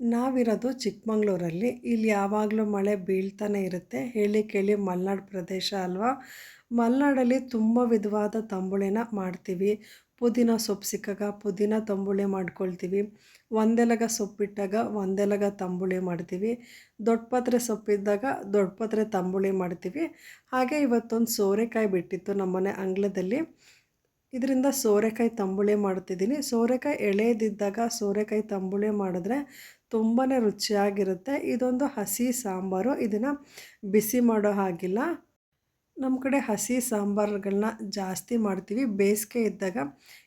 ನಾವಿರೋದು ಚಿಕ್ಕಮಂಗ್ಳೂರಲ್ಲಿ. ಇಲ್ಲಿ ಯಾವಾಗಲೂ ಮಳೆ ಬೀಳ್ತಾನೆ ಇರುತ್ತೆ. ಹೇಳಿ ಕೇಳಿ ಮಲೆನಾಡು ಪ್ರದೇಶ ಅಲ್ವಾ? ಮಲೆನಾಡಲ್ಲಿ ತುಂಬ ವಿಧವಾದ ತಂಬುಳಿನ ಮಾಡ್ತೀವಿ. ಪುದೀನ ಸೊಪ್ಪು ಸಿಕ್ಕಾಗ ಪುದೀನ ತಂಬುಳಿ ಮಾಡ್ಕೊಳ್ತೀವಿ. ಒಂದೆಲಗ ಸೊಪ್ಪಿಟ್ಟಾಗ ಒಂದೆಲಗ ತಂಬುಳಿ ಮಾಡ್ತೀವಿ. ದೊಡ್ಡಪತ್ರೆ ಸೊಪ್ಪಿದ್ದಾಗ ದೊಡ್ಡಪತ್ರೆ ತಂಬುಳಿ ಮಾಡ್ತೀವಿ. ಹಾಗೆ ಇವತ್ತೊಂದು ಸೋರೆಕಾಯಿ ಬಿಟ್ಟಿತ್ತು ನಮ್ಮನೆ ಅಂಗಳದಲ್ಲಿ. ಇದರಿಂದ ಸೋರೆಕಾಯಿ ತಂಬುಳಿ ಮಾಡ್ತಿದ್ದೀನಿ ಸೋರೆಕಾಯಿ ಎಳೆದಿದ್ದಾಗ ಸೋರೆಕಾಯಿ ತಂಬುಳಿ ಮಾಡಿದ್ರೆ ತುಂಬಾ ರುಚಿಯಾಗಿರುತ್ತೆ. ಇದೊಂದು ಹಸಿ ಸಾಂಬಾರು. ಇದನ್ನು ಬಿಸಿ ಮಾಡೋ ಹಾಗಿಲ್ಲ. ನಮ್ಮ ಕಡೆ ಹಸಿ ಸಾಂಬಾರುಗಳನ್ನ ಜಾಸ್ತಿ ಮಾಡ್ತೀವಿ. ಬೇಸಿಗೆ ಇದ್ದಾಗ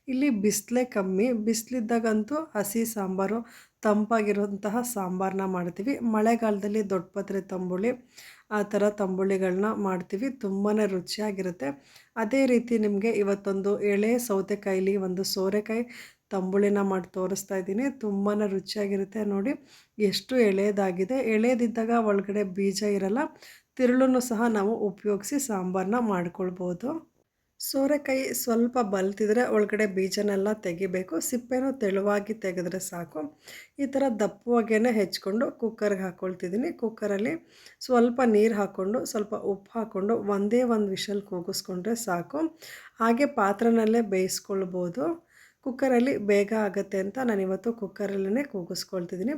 ಇಲ್ಲಿ ಬಿಸಿಲೇ ಕಮ್ಮಿ. ಬಿಸಿಲಿದ್ದಾಗಂತೂ ಹಸಿ ಸಾಂಬಾರು ತಂಪಾಗಿರುವಂತಹ ಸಾಂಬಾರನ್ನ ಮಾಡ್ತೀವಿ. ಮಳೆಗಾಲದಲ್ಲಿ ದೊಡ್ಡ ಪತ್ರೆ ತಂಬುಳಿ, ಆ ಥರ ತಂಬುಳಿಗಳನ್ನ ಮಾಡ್ತೀವಿ. ತುಂಬಾ ರುಚಿಯಾಗಿರುತ್ತೆ. ಅದೇ ರೀತಿ ನಿಮಗೆ ಇವತ್ತೊಂದು ಎಳೆ ಸೌತೆಕಾಯಿಲಿ ಒಂದು ಸೋರೆಕಾಯಿ ತಂಬುಳಿನ ಮಾಡಿ ತೋರಿಸ್ತಾ ಇದ್ದೀನಿ. ತುಂಬಾ ರುಚಿಯಾಗಿರುತ್ತೆ ನೋಡಿ. ಎಷ್ಟು ಎಳೆಯದಾಗಿದೆ ಎಳೆದಿದ್ದಾಗ ಒಳಗಡೆ ಬೀಜ ಇರಲ್ಲ. ತಿರುಳನ್ನು ಸಹ ನಾವು ಉಪಯೋಗಿಸಿ ಸಾಂಬಾರನ್ನ ಮಾಡ್ಕೊಳ್ಬೋದು. ಸೋರೆಕಾಯಿ ಸ್ವಲ್ಪ ಬಲ್ತಿದ್ರೆ ಒಳಗಡೆ ಬೀಜನೆಲ್ಲ ತೆಗಿಬೇಕು. ಸಿಪ್ಪೆನೂ ತೆಳುವಾಗಿ ತೆಗೆದ್ರೆ ಸಾಕು. ಈ ಥರ ದಪ್ಪವಾಗೇ ಹೆಚ್ಕೊಂಡು ಕುಕ್ಕರ್ಗೆ ಹಾಕ್ಕೊಳ್ತಿದ್ದೀನಿ ಕುಕ್ಕರಲ್ಲಿ ಸ್ವಲ್ಪ ನೀರು ಹಾಕ್ಕೊಂಡು, ಸ್ವಲ್ಪ ಉಪ್ಪು ಹಾಕ್ಕೊಂಡು ಒಂದೇ ಒಂದು ವಿಷಲ್ ಕೂಗಿಸ್ಕೊಂಡ್ರೆ ಸಾಕು. ಹಾಗೆ ಪಾತ್ರನಲ್ಲೇ ಬೇಯಿಸ್ಕೊಳ್ಬೋದು. ಕುಕ್ಕರಲ್ಲಿ ಬೇಗ ಆಗುತ್ತೆ ಅಂತ ನಾನಿವತ್ತು ಕುಕ್ಕರಲ್ಲೇ ಕೂಗಿಸ್ಕೊಳ್ತಿದ್ದೀನಿ.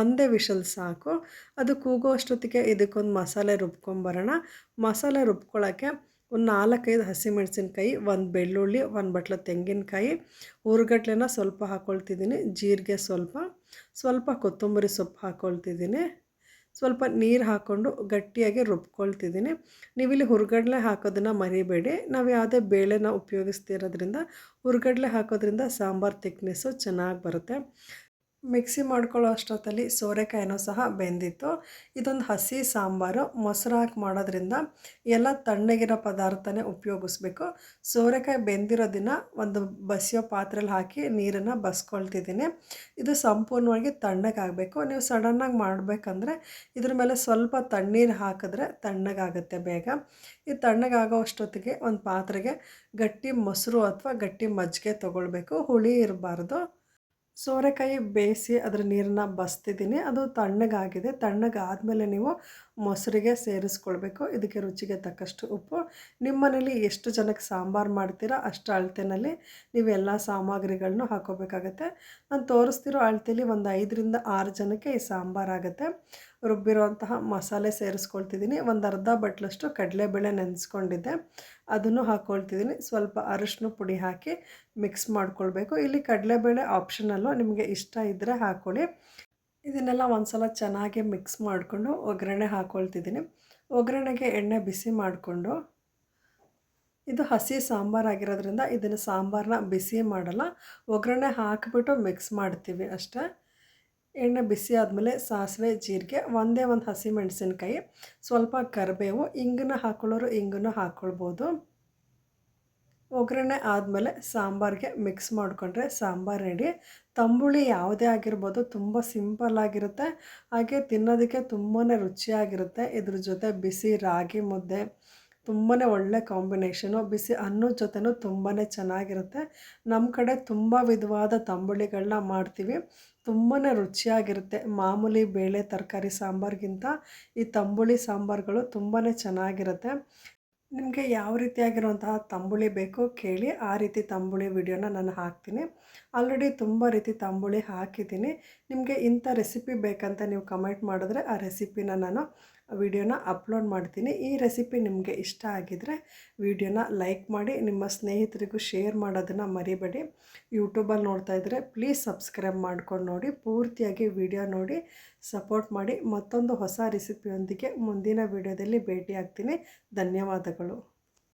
ಒಂದೇ ವಿಷಲ್ ಸಾಕು. ಅದು ಕೂಗೋ ಅಷ್ಟೊತ್ತಿಗೆ ಇದಕ್ಕೊಂದು ಮಸಾಲೆ ರುಬ್ಕೊಂಬರೋಣ. ಮಸಾಲೆ ರುಬ್ಕೊಳ್ಳೋಕ್ಕೆ ಒಂದು ನಾಲ್ಕೈದು ಹಸಿಮೆಣಸಿನಕಾಯಿ, ಒಂದು ಬೆಳ್ಳುಳ್ಳಿ, ಒಂದು ಬಟ್ಲ ತೆಂಗಿನಕಾಯಿ. ಹುರುಗಡ್ಲೆನ ಸ್ವಲ್ಪ ಹಾಕ್ಕೊಳ್ತಿದ್ದೀನಿ ಜೀರಿಗೆ ಸ್ವಲ್ಪ. ಸ್ವಲ್ಪ ಕೊತ್ತಂಬರಿ ಸೊಪ್ಪು ಹಾಕ್ಕೊಳ್ತಿದ್ದೀನಿ ಸ್ವಲ್ಪ ನೀರು ಹಾಕ್ಕೊಂಡು ಗಟ್ಟಿಯಾಗಿ ರುಬ್ಕೊಳ್ತಿದ್ದೀನಿ. ನೀವಿಲ್ಲಿ ಹುರ್ಗಡ್ಲೆ ಹಾಕೋದನ್ನು ಮರಿಬೇಡಿ. ನಾವು ಯಾವುದೇ ಬೇಳೆನ ಉಪಯೋಗಿಸ್ತಿರೋದ್ರಿಂದ ಹುರ್ಗಡ್ಲೆ ಹಾಕೋದ್ರಿಂದ ಸಾಂಬಾರು ತಿಕ್ನೆಸ್ಸು ಚೆನ್ನಾಗಿ ಬರುತ್ತೆ. ಮಿಕ್ಸಿ ಮಾಡ್ಕೊಳ್ಳೋ ಅಷ್ಟೊತ್ತಲ್ಲಿ ಸೋರೆಕಾಯಿನೂ ಸಹ ಬೆಂದಿತ್ತು. ಇದೊಂದು ಹಸಿ ಸಾಂಬಾರು. ಮೊಸರು ಹಾಕಿ ಮಾಡೋದ್ರಿಂದ ಎಲ್ಲ ತಣ್ಣಗಿರೋ ಪದಾರ್ಥನೇ ಉಪಯೋಗಿಸ್ಬೇಕು. ಸೋರೆಕಾಯಿ ಬೆಂದಿರೋದನ್ನ ಒಂದು ಬಸಿಯೋ ಪಾತ್ರೆಯಲ್ಲಿ ಹಾಕಿ ನೀರನ್ನು ಬಸ್ಕೊಳ್ತಿದ್ದೀನಿ. ಇದು ಸಂಪೂರ್ಣವಾಗಿ ತಣ್ಣಗಾಗಬೇಕು. ನೀವು ಸಡನ್ನಾಗಿ ಮಾಡಬೇಕಂದ್ರೆ ಇದ್ರ ಮೇಲೆ ಸ್ವಲ್ಪ ತಣ್ಣೀರು ಹಾಕಿದ್ರೆ ತಣ್ಣಗಾಗುತ್ತೆ ಬೇಗ. ಈ ತಣ್ಣಗಾಗೋ ಅಷ್ಟೊತ್ತಿಗೆ ಒಂದು ಪಾತ್ರೆಗೆ ಗಟ್ಟಿ ಮೊಸರು ಅಥವಾ ಗಟ್ಟಿ ಮಜ್ಜಿಗೆ ತೊಗೊಳ್ಬೇಕು. ಹುಳಿ ಇರಬಾರ್ದು. ಸೋರೆಕಾಯಿ ಬೇಯಿಸಿ ಅದರ ನೀರನ್ನ ಬಸ್ತಿದ್ದೀನಿ. ಅದು ತಣ್ಣಗಾಗಿದೆ. ತಣ್ಣಗಾದಮೇಲೆ ನೀವು ಮೊಸರಿಗೆ ಸೇರಿಸ್ಕೊಳ್ಬೇಕು. ಇದಕ್ಕೆ ರುಚಿಗೆ ತಕ್ಕಷ್ಟು ಉಪ್ಪು. ನಿಮ್ಮ ಮನೇಲಿ ಎಷ್ಟು ಜನಕ್ಕೆ ಸಾಂಬಾರು ಮಾಡ್ತೀರಾ ಅಷ್ಟು ಅಳತೆನಲ್ಲಿ ನೀವು ಎಲ್ಲ ಸಾಮಗ್ರಿಗಳನ್ನೂ ಹಾಕೋಬೇಕಾಗತ್ತೆ. ನಾನು ತೋರಿಸ್ತಿರೋ ಅಳತೆಯಲ್ಲಿ ಒಂದು ಐದರಿಂದ ಆರು ಜನಕ್ಕೆ ಈ ಸಾಂಬಾರಾಗುತ್ತೆ ರುಬ್ಬಿರೋಂತಹ ಮಸಾಲೆ ಸೇರಿಸ್ಕೊಳ್ತಿದ್ದೀನಿ. ಒಂದು ಅರ್ಧ ಬಟ್ಲಷ್ಟು ಕಡಲೆಬೇಳೆ ನೆನೆಸ್ಕೊಂಡಿದ್ದೆ. ಅದನ್ನು ಹಾಕ್ಕೊಳ್ತಿದ್ದೀನಿ ಸ್ವಲ್ಪ ಅರಶಿನ ಪುಡಿ ಹಾಕಿ ಮಿಕ್ಸ್ ಮಾಡ್ಕೊಳ್ಬೇಕು. ಇಲ್ಲಿ ಕಡಲೆಬೇಳೆ ಆಪ್ಷನಲ್ಲು ನಿಮಗೆ ಇಷ್ಟ ಇದ್ದರೆ ಹಾಕ್ಕೊಳ್ಳಿ ಇದನ್ನೆಲ್ಲ ಒಂದು ಸಲ ಚೆನ್ನಾಗಿ ಮಿಕ್ಸ್ ಮಾಡಿಕೊಂಡು ಒಗ್ಗರಣೆ ಹಾಕ್ಕೊಳ್ತಿದ್ದೀನಿ ಒಗ್ಗರಣೆಗೆ ಎಣ್ಣೆ ಬಿಸಿ ಮಾಡಿಕೊಂಡು, ಇದು ಹಸಿ ಸಾಂಬಾರು ಆಗಿರೋದ್ರಿಂದ ಇದನ್ನು ಸಾಂಬಾರನ್ನ ಬಿಸಿ ಮಾಡಲ್ಲ, ಒಗ್ಗರಣೆ ಹಾಕಿಬಿಟ್ಟು ಮಿಕ್ಸ್ ಮಾಡ್ತೀವಿ ಅಷ್ಟೇ. ಎಣ್ಣೆ ಬಿಸಿ ಆದಮೇಲೆ ಸಾಸಿವೆ, ಜೀರಿಗೆ, ಒಂದೇ ಒಂದು ಹಸಿ ಮೆಣಸಿನ್ಕಾಯಿ, ಸ್ವಲ್ಪ ಕರಿಬೇವು, ಇಂಗನ್ನ ಹಾಕ್ಕೊಳ್ಳೋರು ಇಂಗನ್ನು ಹಾಕ್ಕೊಳ್ಬೋದು ಒಗ್ಗರಣೆ ಆದಮೇಲೆ ಸಾಂಬಾರಿಗೆ ಮಿಕ್ಸ್ ಮಾಡಿಕೊಂಡ್ರೆ ಸಾಂಬಾರು ರೆಡಿ ತಂಬುಳಿ ಯಾವುದೇ ಆಗಿರ್ಬೋದು ತುಂಬ ಸಿಂಪಲ್ ಆಗಿರುತ್ತೆ. ಹಾಗೆ ತಿನ್ನೋದಕ್ಕೆ ತುಂಬಾ ರುಚಿಯಾಗಿರುತ್ತೆ. ಇದ್ರ ಜೊತೆ ಬಿಸಿ ರಾಗಿ ಮುದ್ದೆ ತುಂಬಾ ಒಳ್ಳೆ ಕಾಂಬಿನೇಷನು ಬಿಸಿ ಅನ್ನದ ಜೊತೆನೂ ತುಂಬಾ ಚೆನ್ನಾಗಿರುತ್ತೆ. ನಮ್ಮ ಕಡೆ ತುಂಬ ವಿಧವಾದ ತಂಬುಳಿಗಳನ್ನ ಮಾಡ್ತೀವಿ. ತುಂಬಾ ರುಚಿಯಾಗಿರುತ್ತೆ. ಮಾಮೂಲಿ ಬೇಳೆ ತರಕಾರಿ ಸಾಂಬಾರಿಗಿಂತ ಈ ತಂಬುಳಿ ಸಾಂಬಾರುಗಳು ತುಂಬಾ ಚೆನ್ನಾಗಿರುತ್ತೆ. ನಿಮಗೆ ಯಾವ ರೀತಿಯಾಗಿರುವಂತಹ ತಂಬುಳಿ ಬೇಕೋ ಕೇಳಿ ಆ ರೀತಿ ತಂಬುಳಿ ವಿಡಿಯೋನ ನಾನು ಹಾಕ್ತೀನಿ. ಆಲ್ರೆಡಿ ತುಂಬ ರೀತಿ ತಂಬುಳಿ ಹಾಕಿದ್ದೀನಿ. ನಿಮಗೆ ಇಂಥ ರೆಸಿಪಿ ಬೇಕಂತ ನೀವು ಕಮೆಂಟ್ ಮಾಡಿದ್ರೆ ಆ ರೆಸಿಪಿನ ನಾನು ವಿಡಿಯೋನ ಅಪ್ಲೋಡ್ ಮಾಡ್ತೀನಿ. ಈ ರೆಸಿಪಿ ನಿಮಗೆ ಇಷ್ಟ ಆಗಿದರೆ ವಿಡಿಯೋನ ಲೈಕ್ ಮಾಡಿ, ನಿಮ್ಮ ಸ್ನೇಹಿತರಿಗೂ ಶೇರ್ ಮಾಡೋದನ್ನು ಮರಿಬೇಡಿ. ಯೂಟ್ಯೂಬಲ್ಲಿ ನೋಡ್ತಾ ಇದ್ದರೆ ಪ್ಲೀಸ್ ಸಬ್ಸ್ಕ್ರೈಬ್ ಮಾಡ್ಕೊಂಡು ನೋಡಿ, ಪೂರ್ತಿಯಾಗಿ ವಿಡಿಯೋ ನೋಡಿ, ಸಪೋರ್ಟ್ ಮಾಡಿ. ಮತ್ತೊಂದು ಹೊಸ ರೆಸಿಪಿಯೊಂದಿಗೆ ಮುಂದಿನ ವಿಡಿಯೋದಲ್ಲಿ ಭೇಟಿಯಾಗ್ತೀನಿ. ಧನ್ಯವಾದಗಳು.